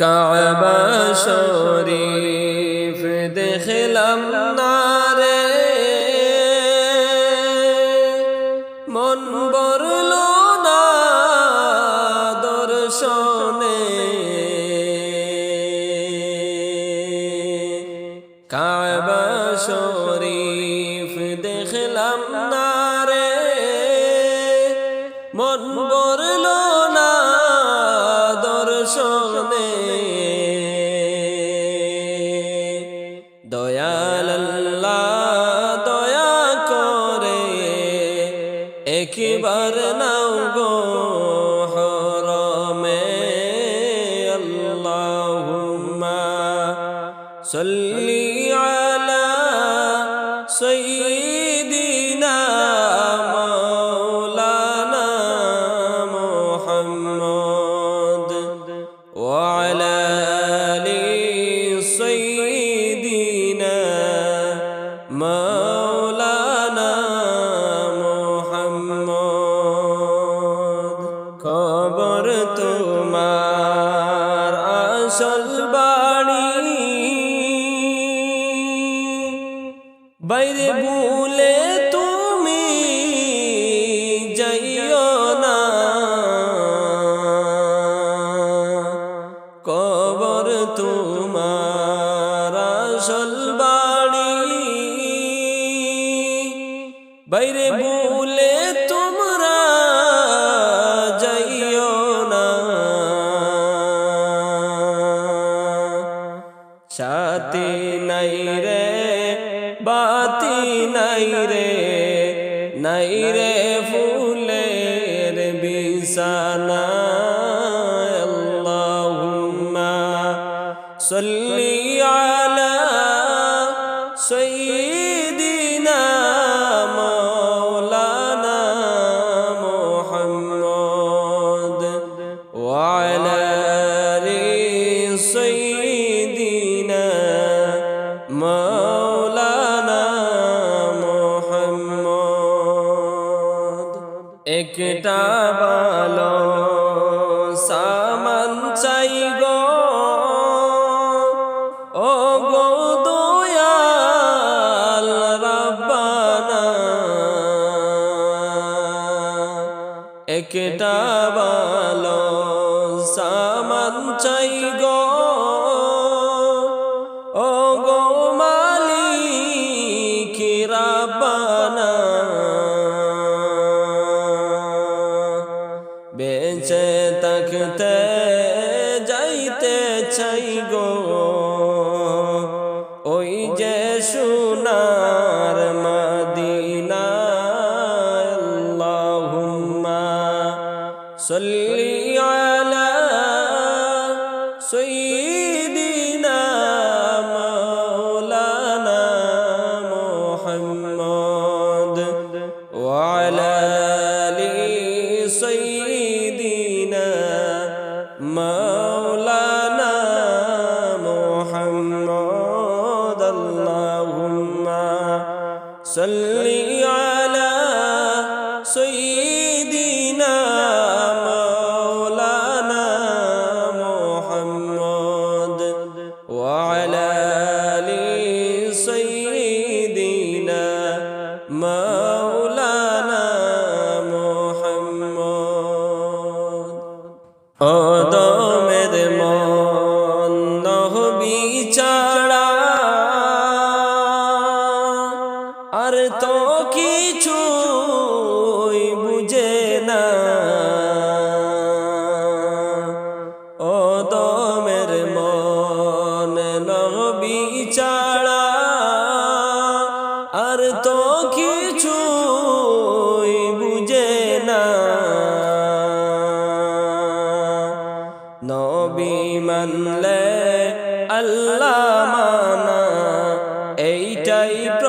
কাবা শরীফ দেখলাম না মন বরল না দর্শনে। কাবা শরীফ দেখলাম না মন বরলো سيدنا مولانا محمد وعلى آل سيدنا مولانا محمد. كبرت مار আসল 白天不。随意 একটা ভালো সামান চাই গো। ও গো মালি কিরাবানা বেঁচে থাকতে যাইতে চাই গো। এইটাই প্র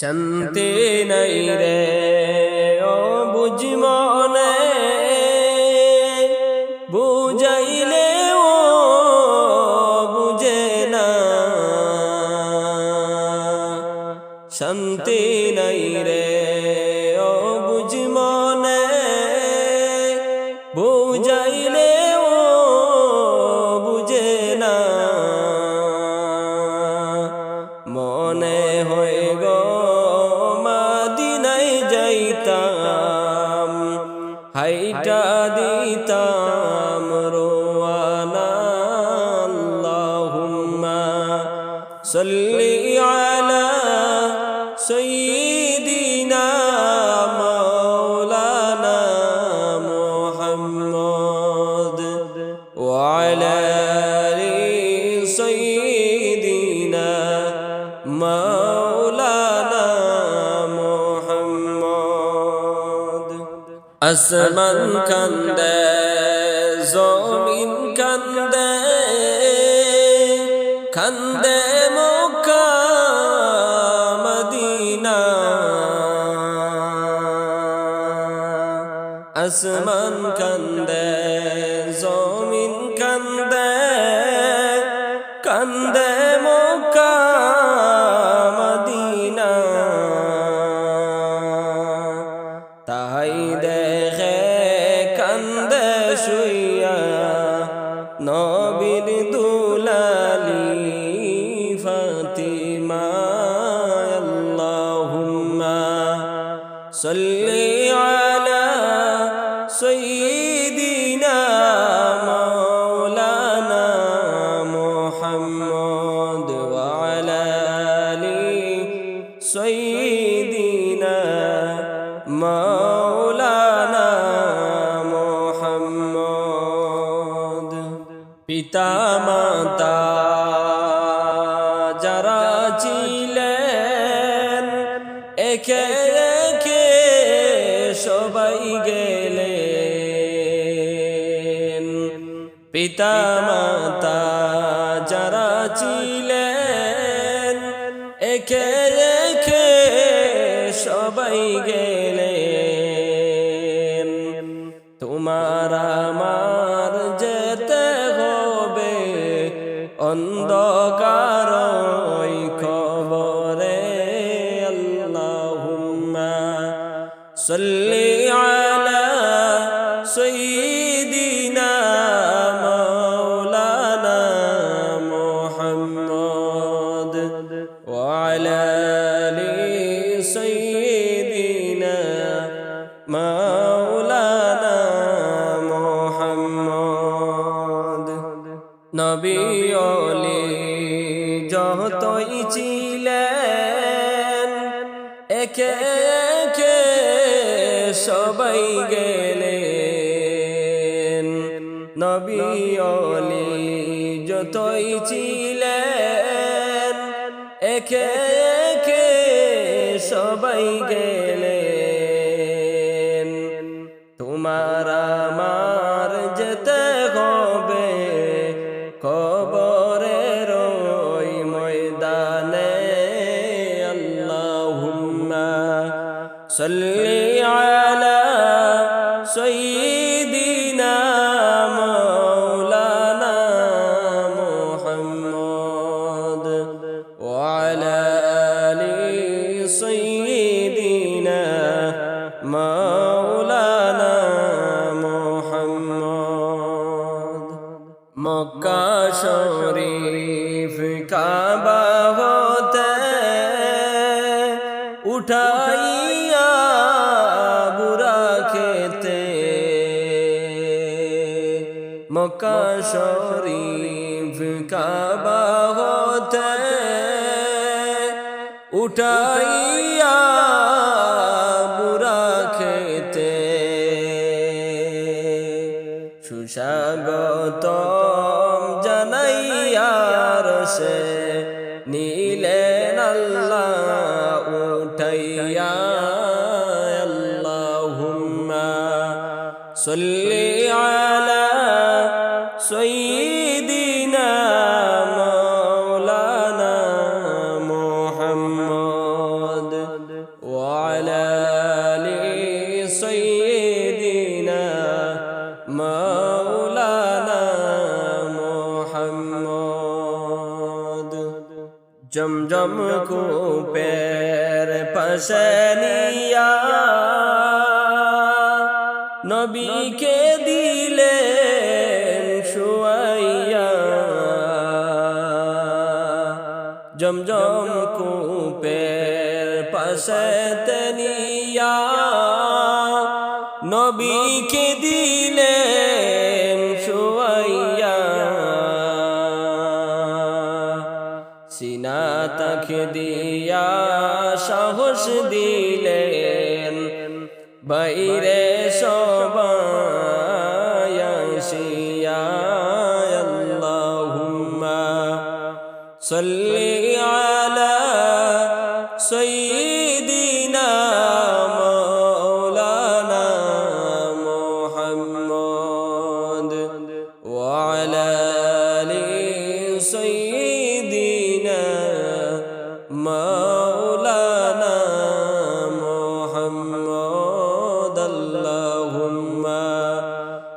শান্তি নাই রে ও বুঝ মনে। বুঝাইলে ও বুঝে না। শান্তি নাই রে ও বুঝ মনে। বুঝাইলে سيدنا مولانا محمد وعلى سيدنا مولانا محمد. أسمن كنده زمین کنده کنده আসমান কান্দে জমিন কান্দে কান্দে মক্কা মদিনা। তাই দেখে কান্দে শুইয়া নবীর দুলালি। সাইয়্যিদিনা মাওলানা মুহাম্মদ। পিতা মাতা যারা ছিলেন, একে একে সবাই গেলেন। পিতা মাতা যারা ছিলেন, একে সবাই একে একে সবাই গেলেন? নবী অলি যতই ছিলেন একে মক্কা শরীফ কাবা হতে উঠাইয়া বুড়া খেতে সুস্বাগতম জমজম কো পের পশনিয়া নবীকে দিলেন শুয়াইয়া জমজম কূপের পাশে তেনিয়া। নবীকে দিলেন দিয়া সাহস দিলেন। বাইরে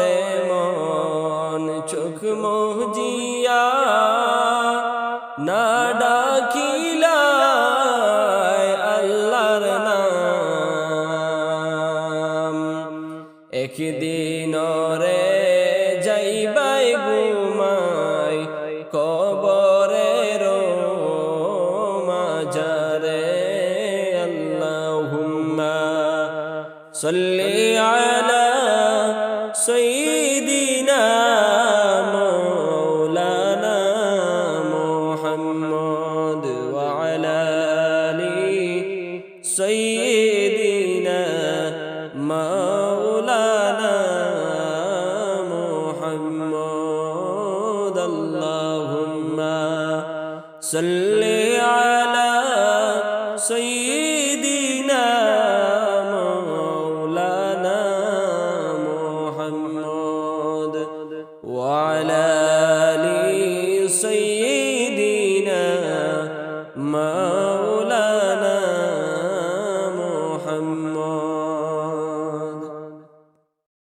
ঘুমাও রে মন, চোখ মজিয়া না ডাকিলা আল্লাহর নাম। একদিন রে যাইবাই ঘুমাই কবরের মাজারে আল্লাহুম্মা সাল্লি আলা صل على سيدنا